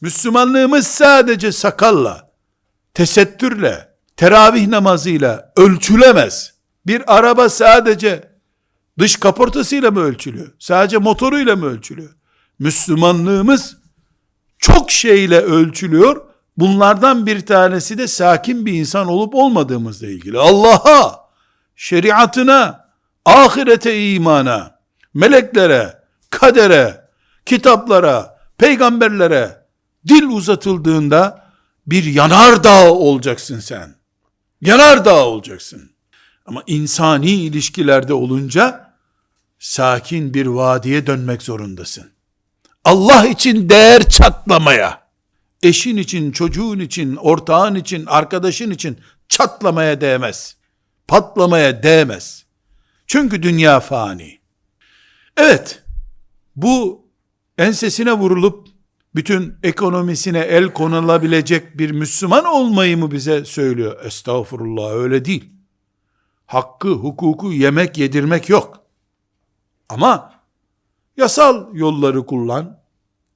Müslümanlığımız sadece sakalla, tesettürle, teravih namazıyla ölçülemez. Bir araba sadece dış kaportasıyla mı ölçülüyor? Sadece motoruyla mı ölçülüyor? Müslümanlığımız çok şeyle ölçülüyor. Bunlardan bir tanesi de sakin bir insan olup olmadığımızla ilgili. Allah'a, şeriatına, ahirete imana, meleklere, kadere, kitaplara, peygamberlere dil uzatıldığında bir yanardağ olacaksın sen. Yanardağ olacaksın. Ama insani ilişkilerde olunca sakin bir vadiye dönmek zorundasın. Allah için değer çatlamaya, eşin için, çocuğun için, ortağın için, arkadaşın için çatlamaya değmez. Patlamaya değmez. Çünkü dünya fani. Evet, bu ensesine vurulup bütün ekonomisine el konulabilecek bir Müslüman olmayı mı bize söylüyor? Estağfurullah öyle değil. Hakkı, hukuku yemek yedirmek yok. Ama yasal yolları kullan,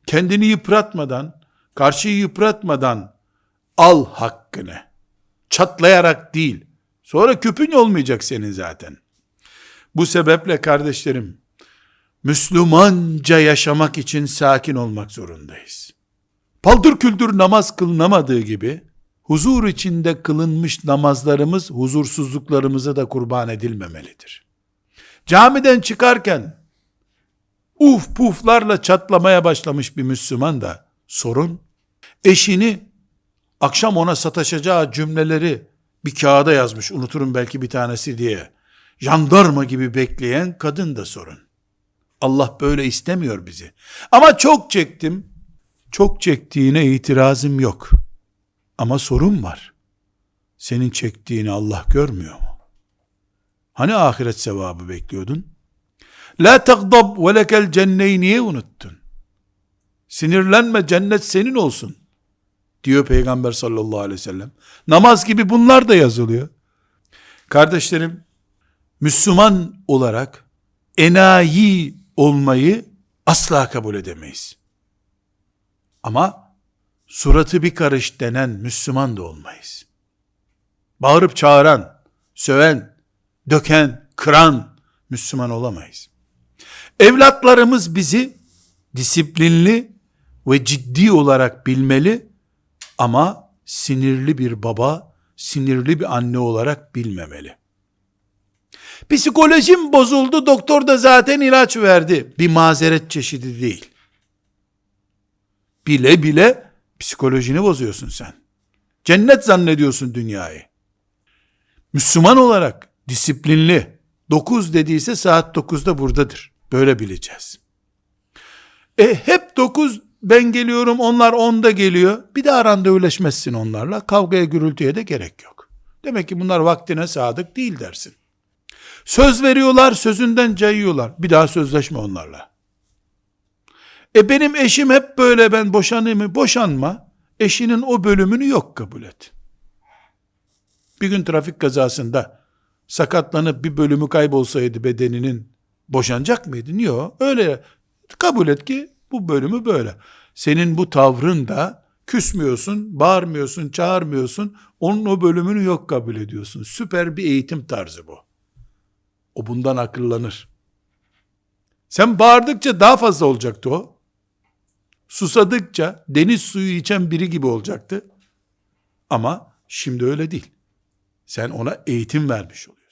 kendini yıpratmadan, karşıyı yıpratmadan al hakkını. Çatlayarak değil. Sonra küpün olmayacak senin zaten. Bu sebeple kardeşlerim, Müslümanca yaşamak için sakin olmak zorundayız. Paldır küldür namaz kılınamadığı gibi, huzur içinde kılınmış namazlarımız huzursuzluklarımıza da kurban edilmemelidir. Camiden çıkarken uf puflarla çatlamaya başlamış bir Müslüman da sorun eşini akşam ona sataşacağı cümleleri bir kağıda yazmış unuturum belki bir tanesi diye jandarma gibi bekleyen kadın da sorun. Allah böyle istemiyor bizi. Ama çok çektim. Çok çektiğine itirazım yok. Ama sorun var. Senin çektiğini Allah görmüyor mu? Hani ahiret sevabı bekliyordun? La tagdab ve lekel cenneyi niye unuttun? Sinirlenme cennet senin olsun. Diyor Peygamber sallallahu aleyhi ve sellem. Namaz gibi bunlar da yazılıyor. Kardeşlerim, Müslüman olarak enayi olmayı asla kabul edemeyiz. Ama suratı bir karış denen Müslüman da olmayız. Bağırıp çağıran, söven, döken, kıran Müslüman olamayız. Evlatlarımız bizi disiplinli ve ciddi olarak bilmeli ama sinirli bir baba, sinirli bir anne olarak bilmemeli. Psikolojim bozuldu, doktor da zaten ilaç verdi. Bir mazeret çeşidi değil. Bile bile psikolojini bozuyorsun sen. Cennet zannediyorsun dünyayı. Müslüman olarak disiplinli, 9 dediyse saat 9'da buradadır. Böyle bileceğiz. E hep 9 ben geliyorum onlar 10'da geliyor. Bir daha randevuleşmezsin onlarla. Kavgaya gürültüye de gerek yok. Demek ki bunlar vaktine sadık değil dersin. Söz veriyorlar, sözünden cayıyorlar. Bir daha sözleşme onlarla. E benim eşim hep böyle ben boşanayım mı? Boşanma. Eşinin o bölümünü yok kabul et. Bir gün trafik kazasında sakatlanıp bir bölümü kaybolsaydı bedeninin boşanacak mıydın? Yok. Öyle kabul et ki bu bölümü böyle. Senin bu tavrın da küsmüyorsun, bağırmıyorsun, çağırmıyorsun. Onun o bölümünü yok kabul ediyorsun. Süper bir eğitim tarzı bu. O bundan akıllanır. Sen bağırdıkça daha fazla olacaktı o. Susadıkça deniz suyu içen biri gibi olacaktı. Ama şimdi öyle değil. Sen ona eğitim vermiş oluyorsun.